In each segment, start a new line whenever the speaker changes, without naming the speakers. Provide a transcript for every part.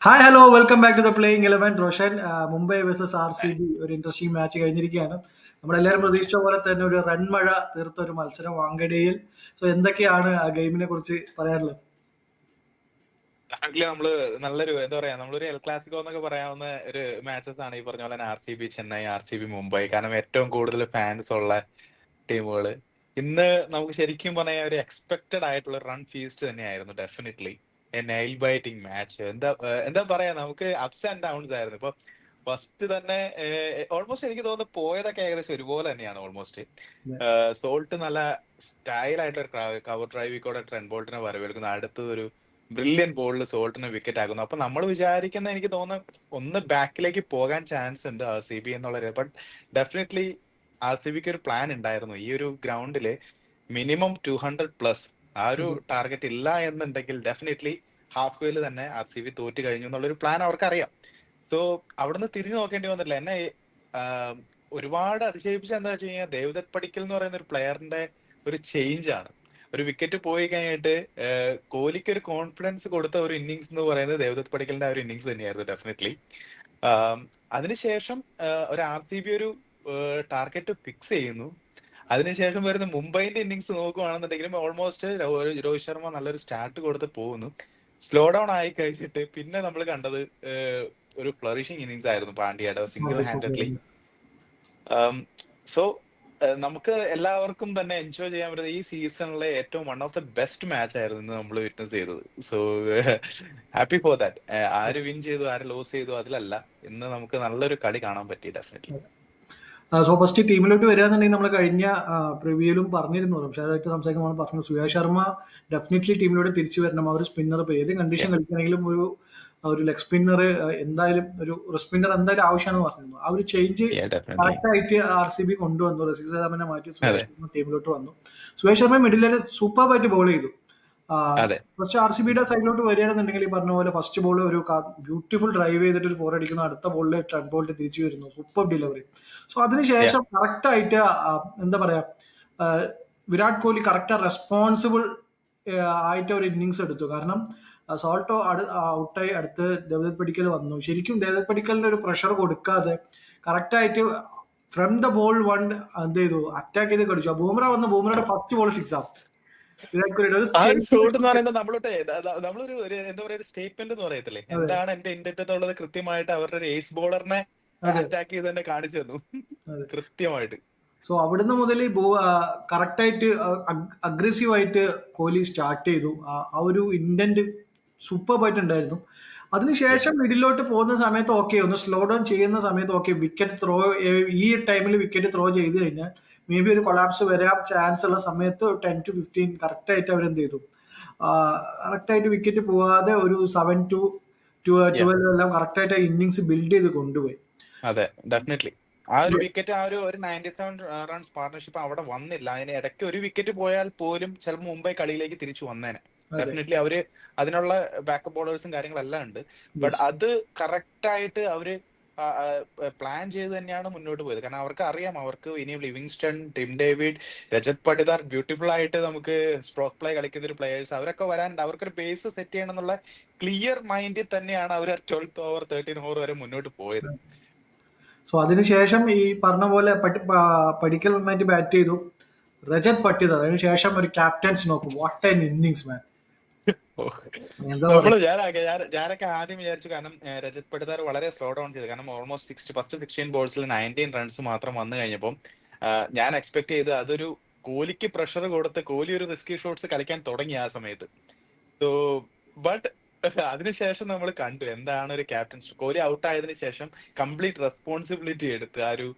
Hi hello welcome back to the playing eleven Roshan Mumbai versus R C B ഒരു interesting match കഴിഞ്ഞിരിക്കുകയാണ്. നമ്മളെല്ലാവരും പ്രതീക്ഷിച്ച പോലെ തന്നെ ഒരു റൺ മഴ തീർത്ത ഒരു മത്സരം വാങ്കഡയിൽ സോ എന്തൊക്കെയാണ് ആ ഗെയിമിനെ കുറിച്ച് പറയാനുള്ളത്?
നമ്മൾ നല്ലൊരു എന്താ പറയാ നമ്മളൊരു എൽ ക്ലാസിക്കോ എന്നൊക്കെ പറയാവുന്ന ഒരു മാച്ചസ് ആണ് ഈ പറഞ്ഞ പോലെ R C B Chennai R C B Mumbai കാരണം ഏറ്റവും കൂടുതൽ ഫാൻസ് ഉള്ള ടീമുകൾ ഇന്ന് നമുക്ക് ശരിക്കും പറഞ്ഞാൽ ഒരു എക്സ്പെക്ടഡ് ആയിട്ടുള്ള റൺ ഫീസ്റ്റ് തന്നെയായിരുന്നു ഡെഫിനറ്റ്ലി നൈൽ ബൈറ്റിംഗ് മാച്ച് എന്താ എന്താ പറയാ നമുക്ക് അപ്സ് ആൻഡ് ഡൗൺസ് ആയിരുന്നു. ഇപ്പൊ ഫസ്റ്റ് തന്നെ ഓൾമോസ്റ്റ് എനിക്ക് തോന്നുന്നു പോയതൊക്കെ ഏകദേശം ഒരുപോലെ തന്നെയാണ് ഓൾമോസ്റ്റ് സോൾട്ട് നല്ല സ്റ്റൈൽ ആയിട്ടുള്ള കവർ ഡ്രൈവിൽ കൂടെ ട്രെൻഡ് ബോൾട്ടിനെ വരവേൽക്കുന്നു. അടുത്തത് ഒരു ബ്രില്യൻ ബോളിൽ സോൾട്ടിനെ വിക്കറ്റ് ആക്കുന്നു. അപ്പൊ നമ്മൾ വിചാരിക്കുന്ന എനിക്ക് തോന്നുന്നു ഒന്ന് ബാക്കിലേക്ക് പോകാൻ ചാൻസ് ഉണ്ട് ആർ സി ബി എന്നുള്ള ബട്ട് ഡെഫിനറ്റ്ലി ആർ സി ബിക്ക് ഒരു പ്ലാൻ ഉണ്ടായിരുന്നു. ഈ ഒരു ഗ്രൗണ്ടിൽ മിനിമം ടു ഹൺഡ്രഡ് പ്ലസ് ആ ഒരു ടാർഗറ്റ് ഇല്ല എന്നുണ്ടെങ്കിൽ ഡെഫിനറ്റ്ലി ഹാഫ് വേയിൽ തന്നെ ആർ സി ബി തോറ്റ് കഴിഞ്ഞു എന്നുള്ളൊരു പ്ലാൻ അവർക്കറിയാം. സോ അവിടുന്ന് തിരിഞ്ഞു നോക്കേണ്ടി വന്നില്ല എന്നെ ഒരുപാട് അതിശയിപ്പിച്ച എന്താ വെച്ച് കഴിഞ്ഞാൽ ദേവദത്ത് പടിക്കൽ എന്ന് പറയുന്ന ഒരു പ്ലെയറിന്റെ ഒരു ചേഞ്ച് ആണ്. ഒരു വിക്കറ്റ് പോയി കഴിഞ്ഞിട്ട് കോഹ്ലിക്ക് ഒരു കോൺഫിഡൻസ് കൊടുത്ത ഒരു ഇന്നിങ്സ് എന്ന് പറയുന്നത് ദേവദത്ത് പടിക്കലിന്റെ ആ ഒരു ഇന്നിങ്സ് തന്നെയായിരുന്നു ഡെഫിനറ്റ്ലി അതിനുശേഷം ഒരു ആർ സി ബി ഒരു ടാർഗറ്റ് ഫിക്സ് ചെയ്യുന്നു. അതിനുശേഷം വരുന്ന മുംബൈന്റെ ഇന്നിങ്സ് നോക്കുകയാണെന്നുണ്ടെങ്കിലും ഓൾമോസ്റ്റ് രോഹിത് ശർമ്മ നല്ലൊരു സ്റ്റാർട്ട് കൊടുത്ത് പോകുന്നു. സ്ലോ ഡൗൺ ആയി കഴിഞ്ഞിട്ട് പിന്നെ നമ്മൾ കണ്ടത് ഒരു ഫ്ലറിഷിങ് ഇന്നിങ്സ് ആയിരുന്നു പാണ്ഡ്യയുടെ സിംഗിൾ ഹാൻഡഡ്ലി സോ നമുക്ക് എല്ലാവർക്കും തന്നെ എൻജോയ് ചെയ്യാൻ പറ്റുന്ന ഈ സീസണിലെ ഏറ്റവും one of the best match ആയിരുന്നു ഇന്ന് നമ്മൾ വിറ്റ്നസ് ചെയ്തത്. സോ ഹാപ്പി ഫോർ ദാറ്റ് ആര് വിൻ ചെയ്തു ആര് ലോസ് ചെയ്തു അതിലല്ല. ഇന്ന് നമുക്ക് നല്ലൊരു കളി കാണാൻ പറ്റി ഡെഫിനറ്റ്ലി
സോ ഫസ്റ്റ് ടീമിലോട്ട് വരികയാണെന്നുണ്ടെങ്കിൽ നമ്മൾ കഴിഞ്ഞ പ്രിവ്യൂലും പറഞ്ഞിരുന്നു. അതായിട്ട് സംസാരിക്കുമ്പോൾ പറഞ്ഞു സുയാ ശർമ്മ ഡെഫിനറ്റ്ലി ടീമിലൂടെ തിരിച്ചു വരണം. അവർ സ്പിന്നർ ഇപ്പോൾ ഏത് കണ്ടീഷൻ കളിക്കണമെങ്കിലും ഒരു ഒരു ലെഗ് സ്പിന്നർ എന്തായാലും ഒരു സ്പിന്നർ എന്തായാലും ആവശ്യമാണെന്ന് പറഞ്ഞിരുന്നു. ആ ഒരു ചേഞ്ച് കറക്റ്റായിട്ട് ആയിട്ട് ആർ സി ബി കൊണ്ടുവന്നു. റസിക് സാമിനെ മാറ്റി
സുയാ
ശർമ്മ ടീമിലോട്ട് വന്നു. സുയാ ശർമ്മ മിഡിലിൽ സൂപ്പറായിട്ട് ബോൾ ചെയ്തു. കുറച്ച് ആർ സി ബിയുടെ സൈഡിലോട്ട് വരികയാണെന്നുണ്ടെങ്കിൽ ഈ പറഞ്ഞ പോലെ ഫസ്റ്റ് ബോൾ ഒരു ബ്യൂട്ടിഫുൾ ഡ്രൈവ് ചെയ്തിട്ട് ഒരു ഫോർ അടിക്കുന്നു. അടുത്ത ബോളിൽ ടൺ ബോളിൽ തിരിച്ചു വരുന്നു. സൂപ്പർ ഡെലിവറി സോ അതിനുശേഷം കറക്റ്റ് ആയിട്ട് എന്താ പറയാ വിരാട് കോഹ്ലി കറക്റ്റ് റെസ്പോൺസിബിൾ ആയിട്ട് ഒരു ഇന്നിങ്സ് എടുത്തു. കാരണം സോൾട്ടോ അടു ഔട്ടായി അടുത്ത് ദേവദത്ത് പടിക്കൽ വന്നു. ശരിക്കും ദേവദത്ത് പടിക്കലിന് ഒരു പ്രഷർ കൊടുക്കാതെ കറക്റ്റ് ആയിട്ട് ഫ്രം ദ ബോൾ വൺ എന്ത് ചെയ്തു? അറ്റാക്ക് ചെയ്ത് കളിച്ചു. ബൂമറ വന്ന ബൂമറയുടെ ഫസ്റ്റ് ബോൾ സിക്സ് ആവും.
ഷോട്ട് എന്ന് പറയുന്നത് നമ്മളോട്ടെ നമ്മളൊരു എന്താ പറയാ സ്റ്റേറ്റ്മെന്റ് എന്ന് പറയത്തില്ലേ? എന്താണ് എന്റെ ഇന്റന്റ് എന്നുള്ളത് കൃത്യമായിട്ട് അവരുടെ ഒരു ഏസ് ബോളറിനെ അറ്റാക്ക് ചെയ്ത് തന്നെ കാണിച്ചു തന്നു. കൃത്യമായിട്ട്.
സോ അവിടുന്ന് മുതൽ കറക്റ്റ് ആയിട്ട് അഗ്രസീവ് ആയിട്ട് കോഹ്ലി സ്റ്റാർട്ട് ചെയ്തു. ആ- ആ ഒരു ഇന്റന്റ് സൂപ്പർ ആയിട്ടുണ്ടായിരുന്നു. അതിനുശേഷം മിഡിലോട്ട് പോകുന്ന സമയത്ത് ഓക്കെ ഒന്ന് സ്ലോ ഡൗൺ ചെയ്യുന്ന സമയത്ത് ഓക്കെ വിക്കറ്റ് ത്രോ ഈ ടൈമിൽ വിക്കറ്റ് ത്രോ ചെയ്ത് കഴിഞ്ഞാൽ മേ ബി ഒരു കൊളാപ്സ് വരാൻ ചാൻസ് ഉള്ള സമയത്ത് ടെൻ ടു ഫിഫ്റ്റീൻ കറക്റ്റ് ആയിട്ട് അവരെന്ത് ചെയ്തു? കറക്റ്റായിട്ട് വിക്കറ്റ് പോവാതെ ഒരു സെവൻ ടു ട്വൽവ് എല്ലാം കറക്റ്റ് ആയിട്ട് ഇന്നിങ്സ് ബിൽഡ് ചെയ്ത് കൊണ്ടുപോയി.
അതെ ഡെഫിനറ്റ്ലി ആ ഒരു വിക്കറ്റ് ആ ഒരു ഒരു നയന്റി സെവൻ റൺസ് പാർട്ണർഷിപ്പ് അവിടെ വന്നില്ല. അതിന് ഇടയ്ക്ക് ഒരു വിക്കറ്റ് പോയാൽ പോലും ചിലപ്പോൾ മുംബൈ കളിയിലേക്ക് തിരിച്ചു വന്നേനെ. ഡെഫിനറ്റ്ലി അവർ അതിനുള്ള ബാക്കപ്പ് ബോളേഴ്സും കാര്യങ്ങളെല്ലാം ഉണ്ട്. ബട്ട് അത് കറക്റ്റ് ആയിട്ട് അവർ പ്ലാൻ ചെയ്ത് തന്നെയാണ് മുന്നോട്ട് പോയത്. കാരണം അവർക്ക് അറിയാം അവർക്ക് ഇനി Livingstone Tim David Rajat Patidar beautiful ആയിട്ട് നമുക്ക് സ്ട്രോക്ക് പ്ലേ കളിക്കുന്ന ഒരു പ്ലേയേഴ്സ് അവരൊക്കെ വരാനുണ്ട് അവർക്കൊരു ബേസ് സെറ്റ് ചെയ്യണം എന്നുള്ള ക്ലിയർ മൈൻഡിൽ തന്നെയാണ് അവർ ട്വൽത്ത് ഓവർ തേർട്ടീൻ ഓവർ വരെ മുന്നോട്ട് പോയത്.
സോ അതിനുശേഷം ഈ പറഞ്ഞ പോലെ പഠിക്കൽ നന്നായിട്ട് ബാറ്റ് ചെയ്തു. രജത് പട്ടിദർ അതിനുശേഷം ഒരു ക്യാപ്റ്റൻസ് നോക്കും. വാട്ട് ആൻ ഇന്നിങ്സ് മാൻ നമ്മൾ
ഞാനൊക്കെ ഞാനൊക്കെ ആദ്യം വിചാരിച്ചു കാരണം രജത് പെടുത്താർ വളരെ സ്ലോ ഡൗൺ ചെയ്തു. കാരണം ഓൾമോസ്റ്റ് സിക്സ്റ്റി ഫസ്റ്റ് സിക്സ്റ്റീൻ ബോൾസിൽ നയന്റീൻ റൺസ് മാത്രം വന്നു കഴിഞ്ഞപ്പോൾ ഞാൻ എക്സ്പെക്ട് ചെയ്ത് അതൊരു കോലിക്ക് പ്രഷർ കൊടുത്ത് കോലി ഒരു റിസ്കി ഷോട്ട്സ് കളിക്കാൻ തുടങ്ങി ആ സമയത്ത്. സോ ബട്ട് അതിനുശേഷം നമ്മൾ കണ്ടു എന്താണ് ഒരു ക്യാപ്റ്റൻ കോലി ഔട്ട് ആയതിനു ശേഷം കംപ്ലീറ്റ് റെസ്പോൺസിബിലിറ്റി എടുത്ത് ആ ഒരു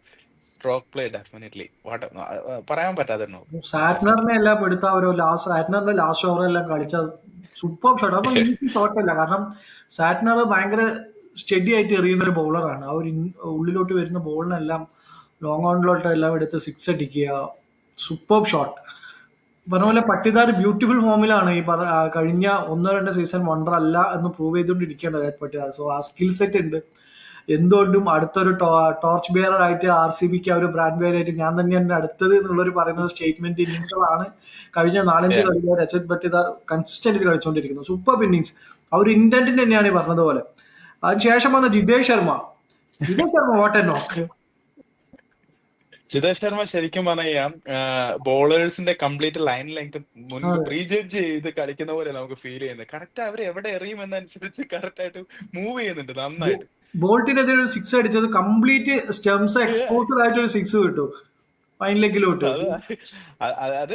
സ്ട്രോക്ക് പ്ലേ ഡെഫിനറ്റ്ലി വാട്ട് പറയാൻ പറ്റാതെ
സാറ്റ്നറിനെ എല്ലാം എടുത്ത ഒരു ലാസ്റ്റ് സാറ്റ്നറിന്റെ ലാസ്റ്റ് ഓവറെല്ലാം കളിച്ച സൂപ്പർ ഷോട്ട് അപ്പൊ എനിക്ക് ഷോട്ടല്ല കാരണം സാറ്റ്നർ ഭയങ്കര സ്റ്റഡി ആയിട്ട് എറിയുന്ന ഒരു ബൗളറാണ് ആ ഒരു ഉള്ളിലോട്ട് വരുന്ന ബോളിനെല്ലാം ലോങ് ഓണിലോട്ട് എല്ലാം എടുത്ത് സിക്സ് അടിക്കുക. സൂപ്പർ ഷോട്ട് പറഞ്ഞ പോലെ പട്ടിദാർ ബ്യൂട്ടിഫുൾ ഫോമിലാണ് ഈ കഴിഞ്ഞ ഒന്നോ രണ്ടോ സീസൺ വണ്ടർ അല്ല എന്ന് പ്രൂവ് ചെയ്തുകൊണ്ടിരിക്കേണ്ടത് പട്ടിദാർ സോ ആ സ്കിൽ സെറ്റ് ഉണ്ട്. എന്തുകൊണ്ടും അടുത്തൊരു ടോർച്ച് ബെയർ ആയിട്ട് ആർ സി ബിക്ക് ആ ഒരു ബ്രാൻഡ് ബെയർ ആയിട്ട് ഞാൻ തന്നെയാണ് അടുത്തത് എന്നുള്ളൊരു പറയുന്ന സ്റ്റേറ്റ്മെന്റ് ഇന്നിങ്സുകളാണ് കഴിഞ്ഞ നാലഞ്ച്. കളികൾ രജത് ബട്ടിദാർ കൺസിസ്റ്റന്റ് കളിച്ചുകൊണ്ടിരിക്കുന്നത് സൂപ്പർ ഇന്നിങ്സ് ആ ഒരു ഇന്റന്റിന് തന്നെയാണ് ഈ പറഞ്ഞതുപോലെ. അതിനുശേഷം വന്ന ജിതേഷ് ശർമ്മ. ജിതേഷ് ശർമ്മ വാട്ട് നോക്ക്
ജിതേഷ് ശർമ്മ ശരിക്കും പറയാം ബോളേഴ്സിന്റെ കംപ്ലീറ്റ് ലൈൻ ലെങ്ത് മുൻപ്
അതെ.
പ്രീ ജഡ്ജ് ചെയ്ത് കളിക്കുന്ന പോലെ നമുക്ക് ഫീൽ ചെയ്യുന്നത്. കറക്റ്റ് അവർ എവിടെ എറിയുമെന്നനുസരിച്ച് കറക്റ്റ് ആയിട്ട് മൂവ് ചെയ്യുന്നുണ്ട് നന്നായിട്ട്.
ബോൾട്ടിനെതിരെ ഒരു സിക്സ് അടിച്ചത് കംപ്ലീറ്റ് സ്റ്റംസ് എക്സ്പോസർ ആയിട്ട് ഒരു സിക്സ് കിട്ടും. ഫൈൻ ലെഗിലോട്ട്
അത്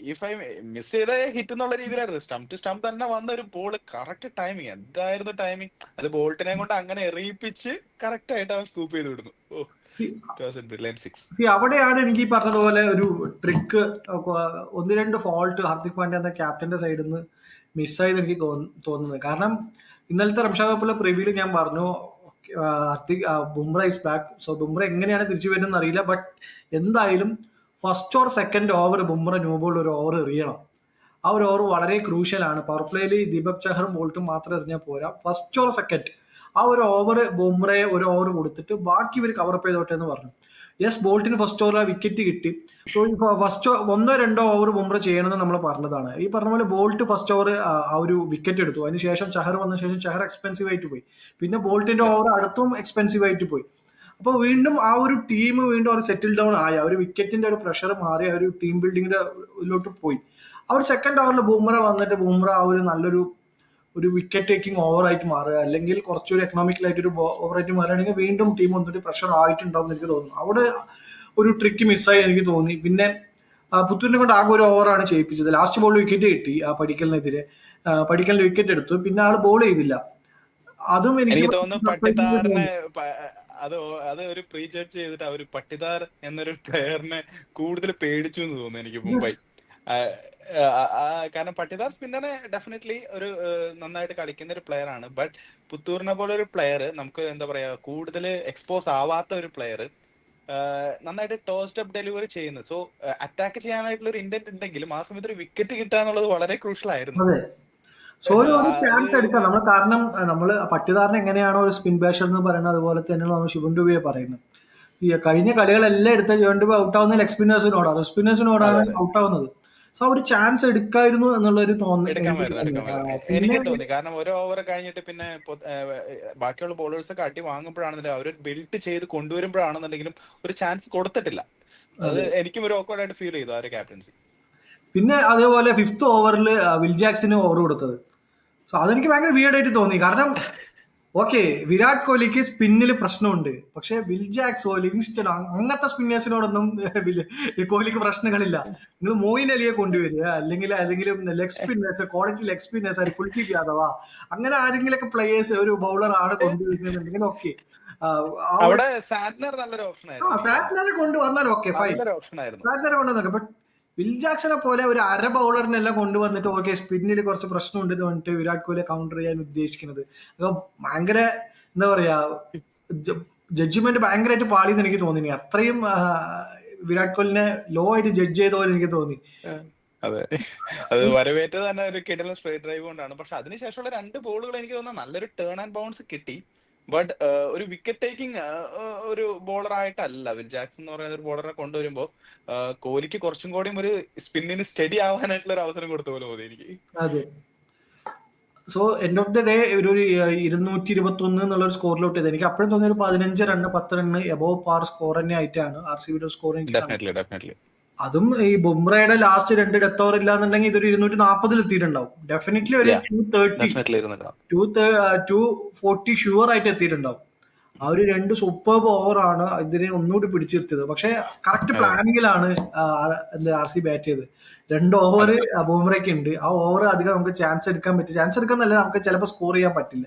ഇഫ് ഐ മിസ് ചെയ്ത ഹിറ്റ് എന്നുള്ള രീതിയിലായിരുന്നു. സ്റ്റംപ് ടു സ്റ്റംപ് തന്നെ വന്ന ഒരു ബോൾ കറക്റ്റ് ടൈമിങ് എന്തായിരുന്നു ടൈമിങ് അത് ബോൾട്ടിനെ കൊണ്ട് അങ്ങനെ എറിയിപ്പിച്ച് കറക്റ്റ് ആയിട്ട് അവൻ സ്കൂപ്പ് ചെയ്ത് വിടുന്നു.
അവിടെയാണ് എനിക്ക് ഈ പറഞ്ഞതുപോലെ ഒരു ട്രിക്ക് ഒന്ന് രണ്ട് ഫോൾട്ട് ഹാർദിക് പാണ്ഡ്യ എന്ന ക്യാപ്റ്റന്റെ സൈഡിൽ നിന്ന് മിസ്സായി എനിക്ക് തോന്ന- തോന്നുന്നത്. കാരണം ഇന്നലത്തെ റംഷാദ് കപ്പിലെ പ്രിവ്യൂൽ ഞാൻ പറഞ്ഞു Hardik Bumrah is back so Bumrah എങ്ങനെയാണ് തിരിച്ചു വരുന്നത് അറിയില്ല ബട്ട് എന്തായാലും first or second over Bumrah new ball ഒരു ഓവർ എറിയണം. ആ ഒരു ഓവർ വളരെ ക്രൂഷ്യലാണ് പവർ പ്ലേയിൽ ദീപക് ചഹറും ബോൾട്ടും മാത്രം എറിഞ്ഞാൽ പോരാ. ഫസ്റ്റ് ഓർ സെക്കൻഡ് ആ ഒരു ഓവർ ബുംറയെ ഒരു ഓവർ കൊടുത്തിട്ട് ബാക്കി ഇവർ കവർ അപ്പ് ചെയ്തോട്ടെ എന്ന് പറഞ്ഞു. യെസ് ബോൾട്ടിന് ഫസ്റ്റ് ഓവർ ആ വിക്കറ്റ് കിട്ടി. സോ ഈ ഫസ്റ്റ് ഒന്നോ രണ്ടോ ഓവർ ബുംറ ചെയ്യണമെന്ന് നമ്മൾ പറഞ്ഞതാണ്. ഈ പറഞ്ഞ പോലെ ബോൾട്ട് ഫസ്റ്റ് ഓവർ ആ ഒരു വിക്കറ്റ് എടുത്തു. അതിനുശേഷം ചഹർ വന്ന ശേഷം ചഹർ എക്സ്പെൻസീവ് ആയിട്ട് പോയി. പിന്നെ ബോൾട്ടിന്റെ ഓവർ അടുത്തും എക്സ്പെൻസീവ് ആയിട്ട് പോയി. അപ്പോൾ വീണ്ടും ആ ഒരു ടീം വീണ്ടും അവർ സെറ്റിൽ ഡൗൺ ആയി. ആ ഒരു വിക്കറ്റിന്റെ ഒരു പ്രഷർ മാറി ആ ഒരു ടീം ബിൽഡിങ്ങിന്റെ ഇതിലോട്ട് പോയി. അവർ സെക്കൻഡ് ഓവറിൽ ബൂമറ വന്നിട്ട് ബൂമറ ആ ഒരു നല്ലൊരു ഒരു വിക്കറ്റ് ടേക്കിംഗ് ഓവർ ആയിട്ട് മാറുക. അല്ലെങ്കിൽ കുറച്ചൊരു എക്കണോമിക്കലായിട്ട് ഒരു ഓവർ ആയിട്ട് മാറുകയാണെങ്കിൽ വീണ്ടും ടീം ഒന്നിട്ട് പ്രഷർ ആയിട്ടുണ്ടാവും എന്ന് എനിക്ക് തോന്നുന്നു. അവിടെ ഒരു ട്രിക്ക് മിസ്സായി എനിക്ക് തോന്നി. പിന്നെ പുത്തൂരിനെ കൊണ്ട് ആകെ ഒരു ഓവറാണ് ചെയ്യിപ്പിച്ചത്. ലാസ്റ്റ് ബോൾ വിക്കറ്റ് കിട്ടി ആ പടിക്കലിനെതിരെ പഠിക്കലിന് പടിക്കലിന് വിക്കറ്റ് എടുത്തു. പിന്നെ ആൾ ബോൾ ചെയ്തില്ല. അതും
എനിക്ക് തോന്നുന്നു അത് അത് ഒരു പ്രീ ജഡ്ജ് ചെയ്തിട്ട് അവർ പട്ടിദാർ എന്നൊരു പ്ലെയറിനെ കൂടുതൽ പേടിച്ചു എന്ന് തോന്നുന്നു എനിക്ക് മുംബൈ. കാരണം പട്ടിദാസ് പിന്നെ ഡെഫിനറ്റ്ലി ഒരു നന്നായിട്ട് കളിക്കുന്ന ഒരു പ്ലെയർ ആണ്. ബട്ട് പുത്തൂറിനെ പോലെ ഒരു പ്ലെയർ നമുക്ക് എന്താ പറയാ കൂടുതൽ എക്സ്പോസ് ആവാത്ത ഒരു പ്ലെയർ നന്നായിട്ട് ടോസ്റ്റ് അപ്പ് ഡെലിവറി ചെയ്യുന്നത് സോ അറ്റാക്ക് ചെയ്യാനായിട്ടുള്ള ഒരു ഇന്റന്റ് ഉണ്ടെങ്കിലും ആ സമയത്ത് ഒരു വിക്കറ്റ് കിട്ടുക എന്നുള്ളത് വളരെ ക്രൂഷ്യൽ ആയിരുന്നു.
അതെ. സോ ഒരു ചാൻസ് എടുക്കാം. നമ്മൾ കാരണം നമ്മൾ പട്ടിദാറിന് എങ്ങനെയാണോ ഒരു സ്പിൻ ബാഷർ എന്ന് പറയുന്നത് അതുപോലെ തന്നെയാണ് നമ്മൾ ശിവൻ ഡുബിയെ പറയുന്നത്. ഈ കഴിഞ്ഞ കളികളെല്ലാം എടുത്ത ജോൺ ഡുബി ഔട്ട് ആവുന്ന ലെഗ് സ്പിന്നേഴ്സിനോടാണ് സ്പിന്നേഴ്സിനോടാണ് ഔട്ട് ആവുന്നത്. സോ ഒരു ചാൻസ് എടുക്കായിരുന്നു എന്നുള്ള ഒരു
തോന്നൽ എനിക്ക്
തോന്നുന്നു.
എനിക്കും തോന്നി. കാരണം ഒരു ഓവർ കഴിഞ്ഞിട്ട് പിന്നെ ബാക്കിയുള്ള ബോളേഴ്സ് ഒക്കെ അടി വാങ്ങുമ്പോഴാണെന്നുണ്ടെങ്കിൽ അവർ ബിൽഡ് ചെയ്ത് കൊണ്ടുവരുമ്പോഴാണെന്നുണ്ടെങ്കിലും ഒരു ചാൻസ് കൊടുത്തിട്ടില്ല. അത് എനിക്കും ഒരു awkward ആയിട്ട് ഫീൽ ചെയ്തു ആ ഒരു ക്യാപ്റ്റൻസി
പിന്നെ അതേപോലെ ഫിഫ്ത്ത് ഓവറിൽ വിൽ ജാക്സിന് ഓവർ കൊടുത്തത്. സോ അതെനിക്ക് ഭയങ്കര വിയർഡായിട്ട് തോന്നി. കാരണം ഓക്കെ വിരാട് കോഹ്ലിക്ക് സ്പിന്നിൽ പ്രശ്നമുണ്ട്. പക്ഷെ വിൽ ജാക്സോ ലിവിങ്സ്റ്റൺ അങ്ങനത്തെ സ്പിന്നേഴ്സിനോടൊന്നും കോഹ്ലിക്ക് പ്രശ്നങ്ങളില്ല. നിങ്ങൾ മോയിൻ അലിയെ കൊണ്ടുവരിക. അല്ലെങ്കിൽ അല്ലെങ്കിൽ leg spinners quality leg spinners Kuldeep Yadav. അങ്ങനെ ആരെങ്കിലൊക്കെ പ്ലേയേഴ്സ് ഒരു ബൗളർ ആണ് കൊണ്ടുവരുന്നുണ്ടെങ്കിൽ ഓക്കെ
അവിടെ സാറ്റ്നർ നല്ലൊരു ഓപ്ഷൻ ആയിരുന്നു.
ഫാറ്റ്നറെ കൊണ്ടുവന്നാൽ ഓക്കെ ഫൈൻ ഫാറ്റ്നറെ കൊണ്ടുവന്നൊക്കെ ബട്ട് വിൽ ജാക്സനെ പോലെ ഒരു അര ബൗളറിനെല്ലാം കൊണ്ടുവന്നിട്ട് ഓക്കെ സ്പിന്നിൽ കുറച്ച് പ്രശ്നമുണ്ട് എന്ന് പറഞ്ഞിട്ട് വിരാട് കോഹ്ലിയെ കൗണ്ടർ ചെയ്യാൻ ഉദ്ദേശിക്കുന്നത്. അപ്പൊ ഭയങ്കര എന്താ പറയാ ജഡ്ജ്മെന്റ് ഭയങ്കരമായിട്ട് പാളിയെന്ന് എനിക്ക് തോന്നി അത്രയും വിരാട് കോഹ്ലിനെ ലോ ആയിട്ട് ജഡ്ജ് ചെയ്ത പോലെ എനിക്ക് തോന്നി.
അതെ. അത് വരവേറ്റത് തന്നെ ഒരു കിടലും സ്ട്രേറ്റ് ഡ്രൈവ് കൊണ്ടാണ്. പക്ഷെ അതിനുശേഷമുള്ള രണ്ട് ബോളുകൾ എനിക്ക് തോന്നുന്നു നല്ലൊരു ടേൺ ആൻഡ് ബൗൺസ് കിട്ടി. ബട്ട് ഒരു വിക്കറ്റ് ടേക്കിംഗ് ഒരു ബോളർ ആയിട്ടല്ല. വിൽ ജാക്സൺ എന്ന് പറയുന്ന ഒരു ബോളറെ കൊണ്ടുവരുമ്പോ ആ, കോഹ്ലിക്ക് കുറച്ചും കൂടി ഒരു സ്പിന്നിന് സ്റ്റഡി ആവാനായിട്ടുള്ള ഒരു അവസരം കൊടുത്ത പോലെ തോന്നി എനിക്ക്.
അതെ. So end of the day ഒരു ഇരുന്നൂറ്റി ഇരുപത്തി ഒന്ന് എന്നുള്ള ഒരു സ്കോറിലോട്ട് ചെയ്ത്. എനിക്ക് അപ്പോഴും തോന്നിയ ഒരു പതിനഞ്ച് റണ്ണ് പത്ത് റണ്ണ് എബോവ് പാർ സ്കോർ തന്നെ ആയിട്ടാണ്. ആർ സി ബിയുടെ സ്കോർ എനിക്ക്
ഡെഫിനറ്റ്ലി ഡെഫിനറ്റ്ലി
അതും ഈ ബുംറയുടെ ലാസ്റ്റ് രണ്ട് ഡെത്ത് ഓവർ ഇല്ലാന്നുണ്ടെങ്കിൽ ഇതൊരു ഇരുന്നൂറ്റി നാൽപ്പതിൽ എത്തിയിട്ടുണ്ടാവും. ഡെഫിനറ്റ്ലി ഒരു. Two thirty to two forty sure ആയിട്ട് എത്തിയിട്ടുണ്ടാവും. ആ ഒരു രണ്ട് സൂപ്പർ ഓവറാണ് ഇതിനെ ഒന്നുകൂടി പിടിച്ചിരുത്തിയത്. പക്ഷെ കറക്റ്റ്. പ്ലാനിങ്ങിലാണ് എന്താ ആർ സി ബാറ്റ് ചെയ്ത് രണ്ട് ഓവർ ബുംറയ്ക്ക് ഉണ്ട്. ആ ഓവർ അധികം നമുക്ക് ചാൻസ് എടുക്കാൻ പറ്റും ചാൻസ് എടുക്കാന്നല്ല നമുക്ക് ചിലപ്പോൾ സ്കോർ ചെയ്യാൻ പറ്റില്ല.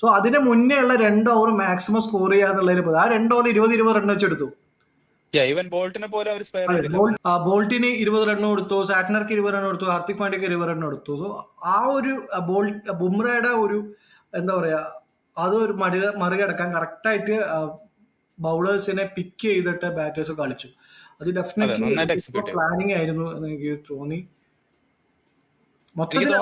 സോ അതിന് മുന്നേ ഉള്ള രണ്ട് ഓവർ മാക്സിമം സ്കോർ ചെയ്യാന്നുള്ളതിന് ആ രണ്ട് ഓവർ ഇരുപത് ഇരുപത് റൺ വെച്ചെടുത്തു.
ബോൾട്ടിനെ പോലെ അവർ
ഇരുപത് റൺ കൊടുത്തു സാറ്റ്നർക്ക് ഇരുപത് റൺ കൊടുത്തു ഹാർദിക് പാണ്ഡ്യക്ക് ഇരുപത് റൺ കൊടുത്തു. സോ ആ ഒരു ബോൾ ബുംറയുടെ ഒരു എന്താ പറയാ അത് ഒരു മറി മറികടക്കാൻ കറക്റ്റായിട്ട് ബൗളേഴ്സിനെ പിക്ക് ചെയ്തിട്ട് ബാറ്റേഴ്സ് കളിച്ചു. അത് ഡെഫിനറ്റ്ലി. പ്ലാനിങ് ആയിരുന്നു എന്ന് എനിക്ക് തോന്നി. മൊത്തത്തിൽ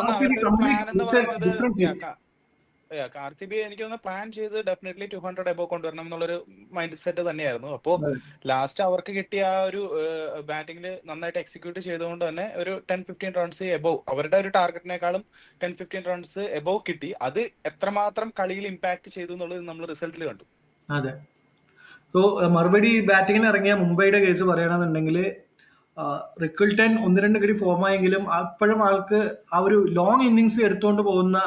ആർ സി ബി എനിക്ക് തോന്നുന്നു പ്ലാൻ ചെയ്ത് ഡെഫിനറ്റ്ലി ടു ഹൺഡ്രഡ് എബോ കൊണ്ടുവരണം എന്നുള്ളൊരു മൈൻഡ് സെറ്റ് തന്നെയായിരുന്നു. അപ്പോ ലാസ്റ്റ് അവർക്ക് കിട്ടിയ ആ ഒരു ബാറ്റിംഗിൽ നന്നായിട്ട് എക്സിക്യൂട്ട് ചെയ്തുകൊണ്ട് തന്നെ ഒരു ടെൻ ഫിഫ്റ്റീൻ റൺസ് എബോ അവരുടെ ഒരു ടാർഗറ്റിനേക്കാളും ടെൻ ഫിഫ്റ്റീൻ റൺസ് എബോ കിട്ടി. അത് എത്രമാത്രം കളിയിൽ ഇമ്പാക്ട് ചെയ്തു എന്നുള്ളത് നമ്മൾ റിസൾട്ടിൽ കണ്ടു.
അതെ. സോ മറുപടി ബാറ്റിങ്ങിന് ഇറങ്ങിയ മുംബൈയുടെ കേസ് പറയണമെന്നുണ്ടെങ്കിൽ റിക്കിൾട്ടൻ ഒന്ന് രണ്ട് കളി ഫോമായെങ്കിലും അപ്പോഴും ആൾക്ക് ആ ഒരു ലോങ് ഇന്നിങ്സ് എടുത്തുകൊണ്ട് പോകുന്ന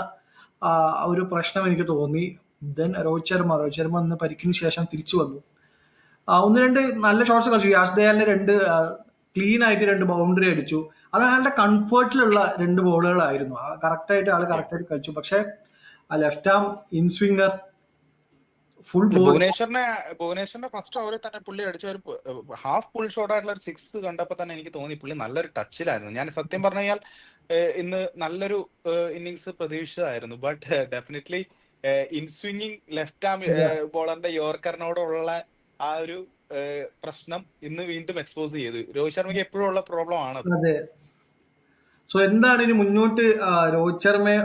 ഒരു പ്രശ്നം എനിക്ക് തോന്നി. ദെൻ രോഹിത് ശർമ്മ രോഹിത് ശർമ്മ ഇന്ന് പരിക്കിന് ശേഷം തിരിച്ചു വന്നു. ഒന്ന് രണ്ട് നല്ല ഷോട്ട്സ് കളിച്ചു. യാസ് രണ്ട് ക്ലീൻ ആയിട്ട് രണ്ട് ബൗണ്ടറി അടിച്ചു. അത് അയാളുടെ കംഫർട്ടിലുള്ള രണ്ട് ബോളുകളായിരുന്നു കറക്റ്റായിട്ട് ആൾ കറക്റ്റായിട്ട് കളിച്ചു. പക്ഷെ ആ left arm in swinger full
ഭുവനേശ്വറിനെ ഭുവനേശ്വറിന്റെ ഫസ്റ്റ് ഓവറിൽ തന്നെ പുള്ളി അടിച്ച ഒരു ഹാഫ് പുൾ ഷോട്ട് ആയിട്ടുള്ള ഒരു സിക്സ് കണ്ടപ്പോ തന്നെ എനിക്ക് തോന്നി. പുള്ളി നല്ലൊരു ടച്ചിലായിരുന്നു ഞാൻ സത്യം പറഞ്ഞു കഴിഞ്ഞാൽ ഇന്ന് നല്ലൊരു innings പ്രതീക്ഷിച്ചതായിരുന്നു. But definitely in swinging left arm ബോളറിന്റെ യോർക്കറിനോടുള്ള ആ ഒരു പ്രശ്നം ഇന്ന് വീണ്ടും എക്സ്പോസ് ചെയ്തു. രോഹിത് ശർമ്മയ്ക്ക് എപ്പോഴും ഉള്ള പ്രോബ്ലം ആണ്
അതെ. സോ എന്താണ് ഇനി മുന്നോട്ട് രോഹിത് രോഹിത് ശർമ്മയെ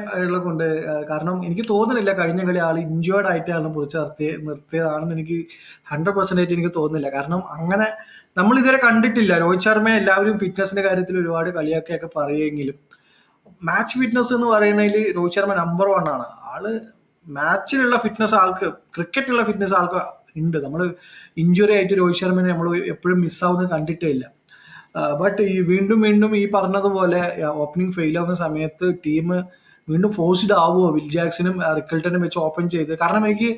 കൊണ്ട് കാരണം എനിക്ക് തോന്നുന്നില്ല കഴിഞ്ഞ കളി ആൾ ഇഞ്ചേർഡ് ആണ് പൊളിച്ച് നിർത്തിയ നിർത്തിയതാണെന്ന് എനിക്ക് ഹൺഡ്രഡ് പെർസെന്റേജ് എനിക്ക് തോന്നുന്നില്ല. കാരണം അങ്ങനെ നമ്മൾ ഇതുവരെ കണ്ടിട്ടില്ല. രോഹിത് ശർമ്മയെ എല്ലാവരും ഫിറ്റ്നസിന്റെ കാര്യത്തിൽ ഒരുപാട് കളിയാക്കിയൊക്കെ പറയുമെങ്കിലും മാച്ച് ഫിറ്റ്നസ് എന്ന് പറയുന്നതിൽ രോഹിത് ശർമ്മ നമ്പർ വൺ ആണ്. ആൾ മാച്ചിലുള്ള ഫിറ്റ്നസ് ആൾക്ക് ക്രിക്കറ്റിലുള്ള ഫിറ്റ്നസ് ആൾക്ക് ഉണ്ട്. നമ്മൾ ഇഞ്ചുറി ആയിട്ട് രോഹിത് ശർമ്മനെ നമ്മൾ എപ്പോഴും മിസ്സാവുന്നത് കണ്ടിട്ടേ ഇല്ല. ബട്ട് ഈ വീണ്ടും വീണ്ടും ഈ പറഞ്ഞതുപോലെ ഓപ്പണിംഗ് ഫെയിൽ ആവുന്ന സമയത്ത് ടീം വീണ്ടും ഫോഴ്സ്ഡ് ആവുമോ വിൽ ജാക്സിനും റിക്കൾട്ടനും വെച്ച് ഓപ്പൺ ചെയ്ത്. കാരണം എനിക്ക്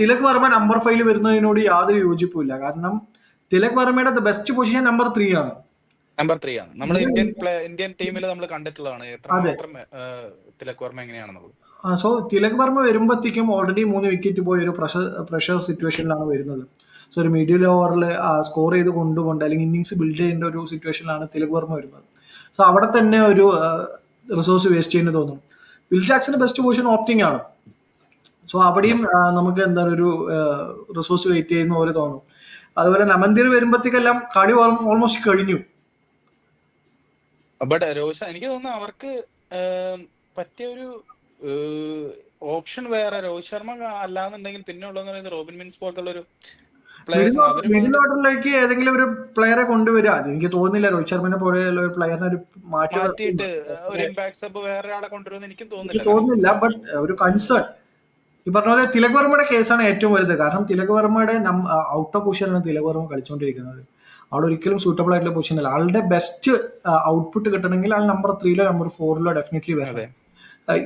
തിലക് വർമ്മ നമ്പർ ഫൈവ് വരുന്നതിനോട് യാതൊരു യോജിപ്പുമില്ല. കാരണം തിലക് വർമ്മയുടെ ബെസ്റ്റ് പൊസിഷൻ നമ്പർ ത്രീ ആണ്.
നമ്പർ ത്രീ ആണ്. നമ്മൾ ഇന്ത്യൻ ഇന്ത്യൻ ടീമിൽ നമ്മൾ കണ്ടിട്ടുള്ളതാണ് എത്രമാത്രം തിലക് വർമ്മ എങ്ങനെയാണെന്നുള്ളത്.
സോ തിലക് വർമ്മ വരുമ്പോഴത്തേക്കും ഓൾറെഡി മൂന്ന് വിക്കറ്റ് പോയ. ഒരു പ്രഷർ പ്രഷർ സിറ്റുവേഷനിലാണ് വരുന്നത്. സോ ഒരു മിഡിൽ ഓവറിൽ സ്കോർ ചെയ്ത് കൊണ്ടുപോകേണ്ട അല്ലെങ്കിൽ ഇന്നിങ്സ് ബിൽഡ് ചെയ്യേണ്ട ഒരു സിറ്റുവേഷനിലാണ് തിലക് വർമ്മ വരുന്നത്. സോ അവിടെ തന്നെ ഒരു റിസോഴ്സ് വേസ്റ്റ് ചെയ്യുന്നു തോന്നും. വിൽ ജാക്സന്റെ ബെസ്റ്റ് പൊസിഷൻ ഓപ്റ്റിംഗ് ആണ്. സോ അവിടെയും നമുക്ക് എന്താണ് ഒരു റിസോഴ്സ് വെയിറ്റ് ചെയ്യുന്ന പോലെ തോന്നും. അതുപോലെ നമന്തിർ വരുമ്പോഴത്തേക്കെല്ലാം കളി ഓൾമോസ്റ്റ് കഴിഞ്ഞു.
എനിക്ക് തോന്നുന്നു അവർക്ക് പറ്റിയ ഒരു ഓപ്ഷൻ വേറെ. രോഹിത് ശർമ്മ അല്ലാന്നുണ്ടെങ്കിൽ പിന്നെ ഉള്ളതെന്ന് പറയുന്നത് റോബിൻ മിൻസ് പോലത്തുള്ള ഒരു
ഓർഡറിലേക്ക് ഏതെങ്കിലും ഒരു പ്ലെയറെ കൊണ്ടുവരിക. അത് എനിക്ക് തോന്നുന്നില്ല. രോഹിത് ശർമ്മനെ പോലെയുള്ള ഒരു പ്ലെയറിനെ ഒരു മാറ്റി
മാറ്റിയിട്ട് തോന്നുന്നില്ല.
ബട്ട് ഒരു കൺസേൺ ഈ പറഞ്ഞ പോലെ തിലക് വർമ്മയുടെ കേസാണ് ഏറ്റവും വലുത്. കാരണം തിലക് വർമ്മയുടെ ഔട്ട് ഓഫ് പൊസിഷനാണ് തിലക് വർമ്മ കളിച്ചുകൊണ്ടിരിക്കുന്നത്. ആൾ ഒരിക്കലും സൂട്ടബിൾ ആയിട്ടുള്ള പൊസിഷനല്ല ആളുടെ ബെസ്റ്റ് ഔട്ട്പുട്ട് കിട്ടണമെങ്കിൽ ആൾ നമ്പർ ത്രീയിലോ നമ്പർ ഫോറിലോ ഡെഫിനറ്റ്ലി വരണം.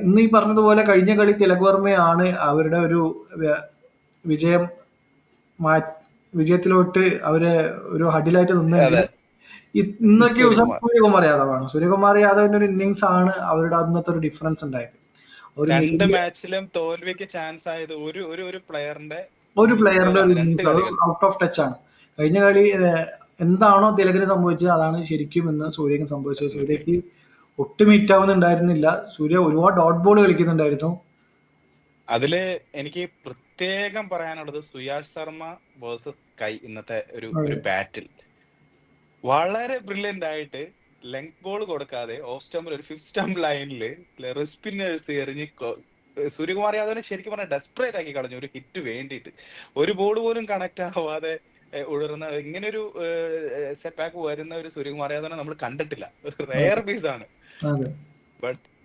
ഇന്ന് ഈ പറഞ്ഞതുപോലെ കഴിഞ്ഞ കളി തിലക് വർമ്മയാണ് അവരുടെ ഒരു വിജയം മാ വിജയത്തിലോട്ട് അവരെ ഒരു ഹഡിലായിട്ട് നിന്ന് ഇന്നൊക്കെ ദിവസം
സൂര്യകുമാർ.
യാദവ് യാദവാണ്. സൂര്യകുമാർ യാദവിന്റെ ഒരു ഇന്നിങ്സ് ആണ് അവരുടെ അന്നത്തെ ഒരു ഡിഫറൻസ് ഉണ്ടായത്. ഒരു
രണ്ട് മാച്ചിലും തോൽവിക്ക് ചാൻസ് ആയത് ഒരു ഒരു ഒരു പ്ലെയറിന്റെ
ഒരു പ്ലെയറിന്റെ ഒരു ഇന്നിങ്സ് അത് ഔട്ട് ഓഫ് ടച്ച് ആണ്. കഴിഞ്ഞ കളി എന്താണോ തിലകിന് സംഭവിച്ചത് അതാണ് ശരിക്കും ഇന്ന് സൂര്യക്ക് സംഭവിച്ചത്. സൂര്യക്ക് ഒട്ടും ഹിറ്റ് ആവുന്നുണ്ടായിരുന്നില്ല. സൂര്യ ഒരുപാട് ഡോട്ട് ബോൾ കളിക്കുന്നുണ്ടായിരുന്നു.
അതിൽ എനിക്ക് പ്രത്യേകം പറയാനുള്ളത് സുയാഷ് ശർമ്മ വേഴ്സസ് കൈ ഇന്നത്തെ ഒരു. ഒരു ബാറ്റിൽ വളരെ ബ്രില്യന്റ് ആയിട്ട് ലെങ്ത് ബോൾ കൊടുക്കാതെ ഓഫ് സ്റ്റംപിൽ ഒരു ഫിഫ്ത് സ്റ്റംപ് ലൈനിൽ റെസ്പിന്നേഴ്സ് എറിഞ്ഞ് സൂര്യകുമാർ യാദവിനെ ശരിക്കും പറഞ്ഞാൽ ഡെസ്പറേറ്റ് ആക്കി കളഞ്ഞു. ഒരു ഹിറ്റ് വേണ്ടിയിട്ട്. ഒരു ബോൾ പോലും കണക്ട് ആവാതെ ഉയർന്ന ഉഴറുന്ന ഇങ്ങനെ ഒരു സെറ്റ് ബാക്ക് വരുന്ന ഒരു സൂര്യകുമാർ യാദവിനെ നമ്മൾ കണ്ടിട്ടില്ല. റെയർ പീസ് ആണ്. ബട്ട്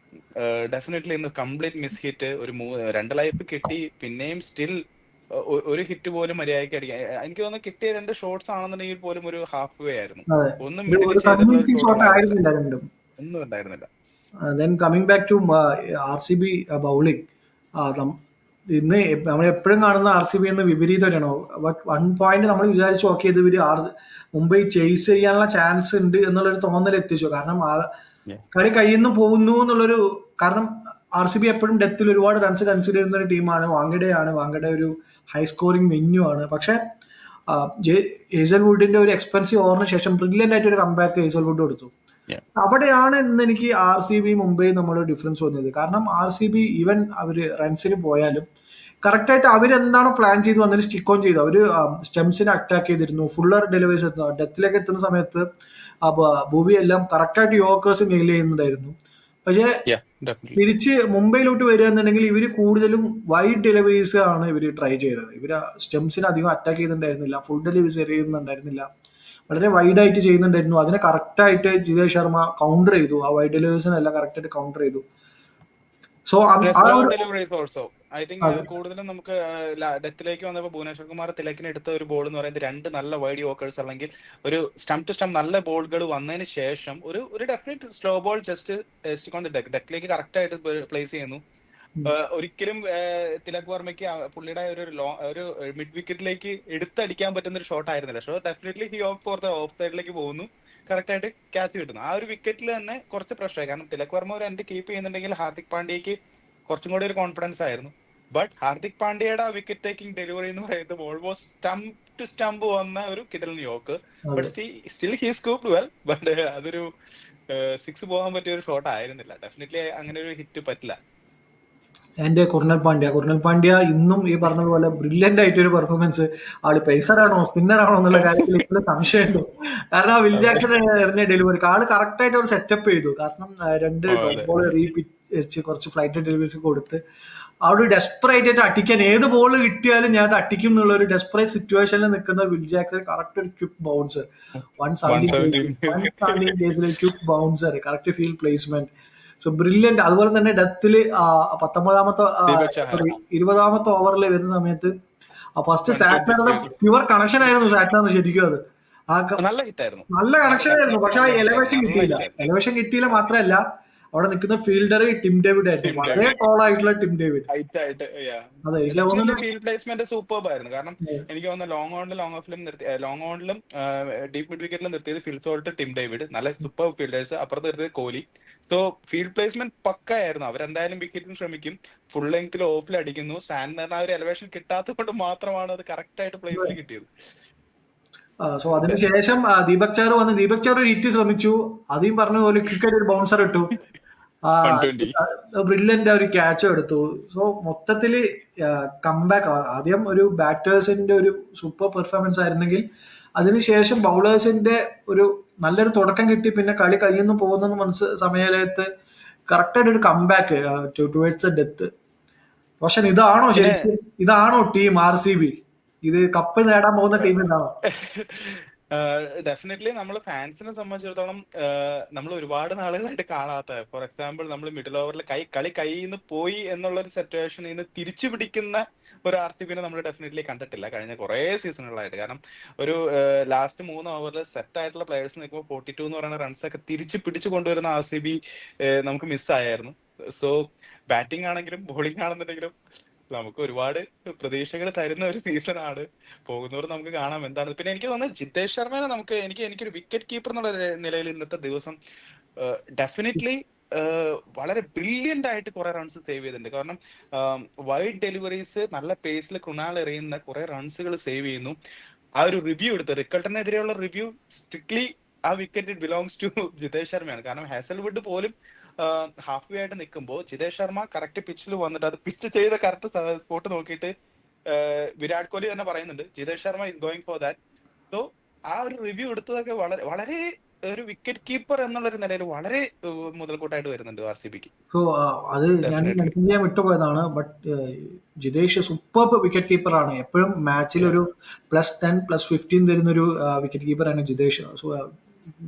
ഡെഫിനറ്റ്ലി ഇന്ന് കംപ്ലീറ്റ് മിസ് ഹിറ്റ് ഒരു രണ്ട് ലൈഫ് കിട്ടി. പിന്നെയും സ്റ്റിൽ ഒരു ഹിറ്റ് പോലും മര്യാദയ്ക്ക് അടിക്കാൻ എനിക്ക് തോന്നുന്നു കിട്ടിയ രണ്ട് ഷോട്ട്സ് ആണെന്നുണ്ടെങ്കിൽ പോലും ഒരു ഹാഫ് വേ ആയിരുന്നു. ഒന്നും ഒന്നും ഉണ്ടായിരുന്നില്ല.
Then coming back to R C B bowling ഇന്ന് നമ്മൾ എപ്പോഴും കാണുന്ന ആർ സി ബി എന്ന് വിപരീതമാണ് ബട്ട് വൺ പോയിന്റ് നമ്മൾ വിചാരിച്ചു ഓക്കെ ഇത് ഇവർ ആർ മുംബൈ ചേസ് ചെയ്യാനുള്ള ചാൻസ് ഉണ്ട് എന്നുള്ളൊരു തോന്നൽ എത്തിച്ചു. കാരണം. കളി കയ്യിൽ നിന്ന് പോകുന്നു എന്നുള്ളൊരു കാരണം ആർ സി ബി എപ്പോഴും ഡെത്തിൽ ഒരുപാട് റൺസ് കൺസിഡർ ചെയ്യുന്ന ഒരു ടീമാണ് വാങ്കഡയാണ് വാങ്കഡ ഒരു ഹൈ സ്കോറിംഗ് വെന്യൂ ആണ്. പക്ഷെ ഹേസൽവുഡിന്റെ ഒരു എക്സ്പെൻസീവ് ഓവറിന് ശേഷം ബ്രില്യന്റ് ആയിട്ട് ഒരു കമ്പാക്ക് ഏസൽ വുഡ്
കൊടുത്തു.
അവിടെയാണ് ഇന്ന് എനിക്ക് ആർ സി ബി മുംബൈ നമ്മൾ ഡിഫറൻസ് തോന്നിയത് കാരണം ആർ സി ബി ഈവൻ അവർ റൺസിന് പോയാലും കറക്റ്റായിട്ട് അവരെന്താണോ പ്ലാൻ ചെയ്ത് വന്നതിൽ സ്റ്റിക്ക് ഓൺ ചെയ്തു. അവർ സ്റ്റെംസിനെ അറ്റാക്ക് ചെയ്തിരുന്നു. ഫുള്ളർ ഡെലിവേഴ്സ് എത്തുന്നു ഡെത്തിലേക്ക് എത്തുന്ന സമയത്ത് ഭൂമി എല്ലാം കറക്റ്റായിട്ട് യോക്കേഴ്സ് നെയിൽ ചെയ്യുന്നുണ്ടായിരുന്നു. പക്ഷേ. തിരിച്ച് മുംബൈയിലോട്ട് വരിക എന്നുണ്ടെങ്കിൽ ഇവർ കൂടുതലും വൈഡ് ഡെലിവറീസ് ആണ് ഇവർ ട്രൈ ചെയ്തത്. ഇവർ സ്റ്റെംസിനെ അധികം അറ്റാക്ക് ചെയ്യുന്നുണ്ടായിരുന്നില്ല. ഫുൾ ഡെലിവറീസ് എറിയുന്നുണ്ടായിരുന്നില്ല വളരെ വൈഡ് ആയിട്ട് ചെയ്യുന്നുണ്ടായിരുന്നു. അതിനെ കറക്റ്റായിട്ട് ജിതേഷ് ശർമ്മ കൗണ്ടർ ചെയ്തു. ആ വൈഡ് ഡെലിവറീസിനെല്ലാം കറക്റ്റായിട്ട് കൗണ്ടർ ചെയ്തു. സോ ആ തിങ്ക്.
കൂടുതലും നമുക്ക് ഡെത്തിലേക്ക് വന്നപ്പോൾ ഭുവനേശ്വർ കുമാർ തിലക്കിന് എടുത്ത ഒരു ബോൾ എന്ന് പറയുന്നത് രണ്ട് നല്ല വൈഡ് വോക്കേഴ്സ് അല്ലെങ്കിൽ ഒരു സ്റ്റംപ് ടു സ്റ്റംപ് നല്ല ബോളുകൾ വന്നതിന് ശേഷം ഒരു ഒരു definite slow ball just just on the deck ഡെക്കിലേക്ക് correct ആയിട്ട് പ്ലേസ് ചെയ്യുന്നു. ഒരിക്കലും തിലക് വർമ്മയ്ക്ക് പുള്ളിയുടെ ഒരു ഒരു മിഡ് വിക്കറ്റിലേക്ക് എടുത്തടിക്കാൻ പറ്റുന്ന ഒരു ഷോട്ട് ആയിരുന്നില്ല. So definitely he off for the off സൈഡിലേക്ക് പോകുന്നു. കറക്റ്റ് ആയിട്ട് ക്യാച്ച് കിട്ടുന്നു. ആ ഒരു വിക്കറ്റിൽ തന്നെ കുറച്ച് പ്രഷറായി കാരണം തിലക് വർമ്മ ഒരു എന്റെ കീപ്പ് ചെയ്യുന്നുണ്ടെങ്കിൽ ഹാർദിക് പാണ്ഡ്യയ്ക്ക് കുറച്ചും കൂടി ഒരു കോൺഫിഡൻസ് ആയിരുന്നു. ബട്ട് ഹാർദിക് പാണ്ഡ്യയുടെ ആ വിക്കറ്റ് ടേക്കിംഗ് ഡെലിവറി എന്ന് പറയുന്നത് ഓൾമോസ്റ്റ് സ്റ്റംപ് ടു സ്റ്റംപ് വന്ന ഒരു കിടൽ yoke but still he scooped well but അതൊരു സിക്സ് പോകാൻ പറ്റിയ ഒരു ഷോട്ട് ആയിരുന്നില്ല. ഡെഫിനറ്റ്ലി അങ്ങനെ ഒരു ഹിറ്റ് പറ്റില്ല.
എന്റെ കുർണൽ പാണ്ഡ്യ കുർണൽ പാണ്ഡ്യ ഇന്നും ഈ പറഞ്ഞതുപോലെ ബ്രില്യന്റ് ആയിട്ടൊരു പെർഫോമൻസ് ആൾ പേസറാണോ സ്പിന്നറാണോ എന്നുള്ള കാര്യത്തിൽ ഇപ്പോഴും സംശയമുണ്ട്. കാരണം ആ വിൽ ജാക്സൺ എറിഞ്ഞ ഡെലിവറി ആൾ കറക്റ്റ് ആയിട്ട് ഒരു സെറ്റപ്പ് ചെയ്തു. കാരണം രണ്ട് ബോൾ റീപിച്ച് കുറച്ച് ഫ്ലൈറ്റ് ഡെലിവറീസ് കൊടുത്ത് അവിടെ ഡെസ്പറേറ്റ് ആയിട്ട് അടിക്കാൻ ഏത് ബോൾ കിട്ടിയാലും ഞാൻ അത് അടിക്കും എന്നുള്ള ഒരു ഡെസ്പറേറ്റ് സിറ്റുവേഷനിൽ നിൽക്കുന്ന വിൽ ജാക്സൺ കറക്റ്റ് ഒരു ക്വിക്ക് ബൗൺസർ വൺ
170.
കേസിലെ quick bouncer correct field placement so brilliant അതുപോലെ തന്നെ ഡെത്തിൽ പത്തൊമ്പതാമത്തെ ഇരുപതാമത്തെ ഓവറിൽ വരുന്ന സമയത്ത് ഫസ്റ്റ്
120
സാറ്റ്നറുടെ
speed.
പ്യുവർ കണക്ഷൻ ആയിരുന്നു സാറ്റ്നർ ശരിക്കും അത്.
നല്ല
കണക്ഷൻ ആയിരുന്നു. പക്ഷെ ആ എലവേഷൻ കിട്ടിയില്ല. എലവേഷൻ കിട്ടിയില്ല മാത്രമല്ല അവിടെ നിൽക്കുന്ന ഫീൽഡർ ടിം ഡേവിഡ് ആയിരുന്നു. വളരെ. ടോൾ ആയിട്ടുള്ള ടിം ഡേവിഡ്. അതെ എനിക്ക് തോന്നുന്നു
ഫീൽഡ് പ്ലേസ്മെന്റ് സൂപ്പർബ് ആയിരുന്നു. കാരണം. എനിക്ക് തോന്നുന്നു ലോങ് ഓണിലും ലോങ് ഓഫിലും നിർത്തി ലോങ് ഓണിലും ഡീപ് മിഡ് വിക്കറ്റിലും നിർത്തിയത് ഫിൽസോൾട്ട് ടിം ഡേവിഡ് നല്ല സൂപ്പർ ഫീൽഡേഴ്സ് അപ്പുറത്ത് നിർത്തിയത് കോഹ്ലി സോ ഫീൽഡ് പ്ലേസ്മെന്റ് പക്കായിരുന്നു. അവരെന്തായാലും വിക്കറ്റിന് ശ്രമിക്കും. ഫുൾ ലെങ്ത്തിൽ ഓഫിൽ അടിക്കുന്നു. സ്റ്റാൻഡ് ആ ഒരു എലവേഷൻ കിട്ടാത്തത് കൊണ്ട് മാത്രമാണ് അത് കറക്റ്റ് ആയിട്ട് പ്ലേസിൽ കിട്ടിയത്.
സോ അതിനുശേഷം ദീപക് ചാർ വന്ന് ദീപക് ചാർ ഒരു ഹിറ്റ് ശ്രമിച്ചു. അതും പറഞ്ഞ പോലെ ക്രിക്കറ്റ് ഒരു ബൗൺസർ ഇട്ടു.
120.
ബ്രില്യന്റ് ഒരു ക്യാച്ച് എടുത്തു. സോ മൊത്തത്തിൽ കംബാക്ക് ആദ്യം ഒരു ബാറ്റേഴ്സിന്റെ ഒരു സൂപ്പർ പെർഫോമൻസ് ആയിരുന്നെങ്കിൽ അതിനുശേഷം ബൗളേഴ്സിന്റെ ഒരു നല്ലൊരു തുടക്കം കിട്ടി. പിന്നെ കളി കയ്യിൽ നിന്ന് പോകുന്ന മനസ്സ് സമയത്ത് കറക്റ്റായിട്ട് ഒരു കംബാക്ക് ടുവേർഡ്സ് ഡെത്ത് പക്ഷെ ഇതാണോ ശരിക്കും? ഇതാണോ ടീം ആർ സി ബി ഇത് കപ്പ് നേടാൻ പോകുന്ന ടീം ഇതാണോ
ഡെഫിനറ്റ്ലി നമ്മൾ ഫാൻസിനെ സംബന്ധിച്ചിടത്തോളം നമ്മൾ ഒരുപാട് നാളുകളായിട്ട് കാണാത്ത ഫോർ എക്സാമ്പിൾ നമ്മൾ മിഡിൽ ഓവറിൽ കൈ കളി കയ്യിൽ നിന്ന് പോയി എന്നുള്ള ഒരു സിറ്റുവേഷനിൽ നിന്ന് തിരിച്ചു പിടിക്കുന്ന ഒരു ആർ സി ബിനെ നമ്മൾ ഡെഫിനറ്റ്ലി കണ്ടിട്ടില്ല കഴിഞ്ഞ കുറേ സീസണുകളായിട്ട് കാരണം ഒരു ലാസ്റ്റ് മൂന്ന് ഓവറിൽ സെറ്റ് ആയിട്ടുള്ള പ്ലേയേഴ്സ് നിൽക്കുമ്പോൾ ഫോർട്ടി ടു എന്ന് പറയുന്ന റൺസ് ഒക്കെ തിരിച്ചു പിടിച്ചു കൊണ്ടുവരുന്ന ആർ സി ബി നമുക്ക് മിസ്സായിരുന്നു സോ ബാറ്റിംഗ് ആണെങ്കിലും ബോളിംഗ് ആണെന്നുണ്ടെങ്കിലും നമുക്ക് ഒരുപാട് പ്രതീക്ഷകൾ തരുന്ന ഒരു സീസൺ ആണ്. പോകുന്നവർ നമുക്ക് കാണാം എന്താണ് പിന്നെ എനിക്ക് തോന്നുന്നത് ജിതേഷ് ശർമ്മനെ നമുക്ക് എനിക്ക് എനിക്കൊരു വിക്കറ്റ് കീപ്പർ എന്നുള്ള നിലയിൽ ഇന്നത്തെ ദിവസം ഡെഫിനറ്റ്ലി വളരെ ബ്രില്യന്റ് ആയിട്ട് കുറെ റൺസ് സേവ് ചെയ്തിട്ടുണ്ട്. കാരണം വൈഡ് ഡെലിവറീസ് നല്ല പേസിൽ കുണാൾ എറിയുന്ന കുറെ റൺസുകൾ സേവ് ചെയ്യുന്നു. ആ ഒരു റിവ്യൂ എടുത്ത് റിക്കൾട്ടനെതിരെയുള്ള റിവ്യൂ സ്ട്രിക്ട്ലി ആ വിക്കറ്റ് ബിലോങ്സ് ടു ജിതേഷ് ശർമ്മയാണ് കാരണം ഹാസൽവുഡ് പോലും ഹാഫ് വേ ആയിട്ട് നിൽക്കുമ്പോൾ ജിതേഷ് ശർമ്മ കറക്റ്റ് പിച്ചിൽ വന്നിട്ട് അത് പിച്ച് ചെയ്ത കറക്റ്റ് സ്പോട്ട് നോക്കിയിട്ട് വിരാട് കോഹ്ലി തന്നെ പറയുന്നുണ്ട് Jitesh Sharma is going for that so ആ ഒരു റിവ്യൂ എടുത്തതൊക്കെ വളരെ വളരെ ഒരു വിക്കറ്റ് കീപ്പർ എന്നുള്ള ഒരു നിലയിൽ വളരെ മുതൽക്കൂട്ടായിട്ട് വരുന്നുണ്ട് ആർ സി ബിക്ക്
സോ അത് ഞാൻ ഞാൻ വിട്ടുപോയതാണ് but Jitesh super wicket keeper ആണ്. എപ്പോഴും മാച്ചിൽ ഒരു പ്ലസ് ടെൻ പ്ലസ് ഫിഫ്റ്റീൻ തരുന്ന ഒരു വിക്കറ്റ് കീപ്പറാണ് ജിതേഷ്. സോ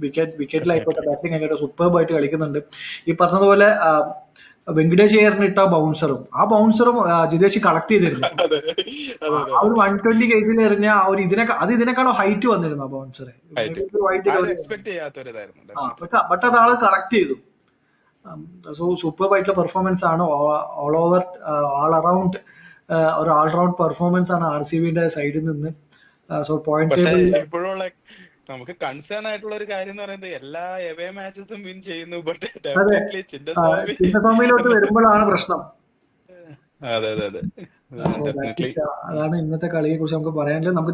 വിക്കറ്റ് വിക്കറ്റിലായിക്കോട്ടെ ബാറ്റിംഗ് ആയിക്കോട്ടെ സൂപ്പർബായിട്ട് കളിക്കുന്നുണ്ട്. ഈ പറഞ്ഞതുപോലെ വെങ്കിടേഷ് ഇട്ട ബൗൺസറും ആ ബൗൺസറും ജിതേഷ് കളക്ട് ചെയ്തിരുന്നു. ആ ഒരു വൺ ട്വന്റി കേസിൽ എറിഞ്ഞ ആ ഒരു ഇതിനേക്കാൾ അത് ഇതിനേക്കാളും ഹൈറ്റ് വന്നിരുന്നു ആ ബൗൺസർ ബട്ട് അത് ആൾ കളക്ട് ചെയ്തു. സോ സൂപ്പർ ആയിട്ടുള്ള പെർഫോമൻസ് ആണ്. ഓൾ ഓവർ ഓൾ അറൗണ്ട് ഒരു ഓൾറൗണ്ട് പെർഫോമൻസ് ആണ് ആർ സി ബിന്റെ സൈഡിൽ നിന്ന്. സോ പോയിന്റ് ടേബിൾ
നമുക്ക് കൺസേൺ ആയിട്ടുള്ള ഒരു കാര്യം എന്ന് പറയുന്നത് എല്ലാ എവേ മാച്ചസും വിൻ ചെയ്യുന്നു ബട്ട് ഡെഫിനറ്റ്ലി ചിന്നസ്വാമി
ചിന്നസ്വാമിയിലോട്ട് വരുമ്പോഴാണ് പ്രശ്നം.
അതെ അതെ അതെ.
അതാണ് ഇന്നത്തെ കളിയെ കുറിച്ച് നമുക്ക് പറയാനുള്ളത്. നമുക്ക്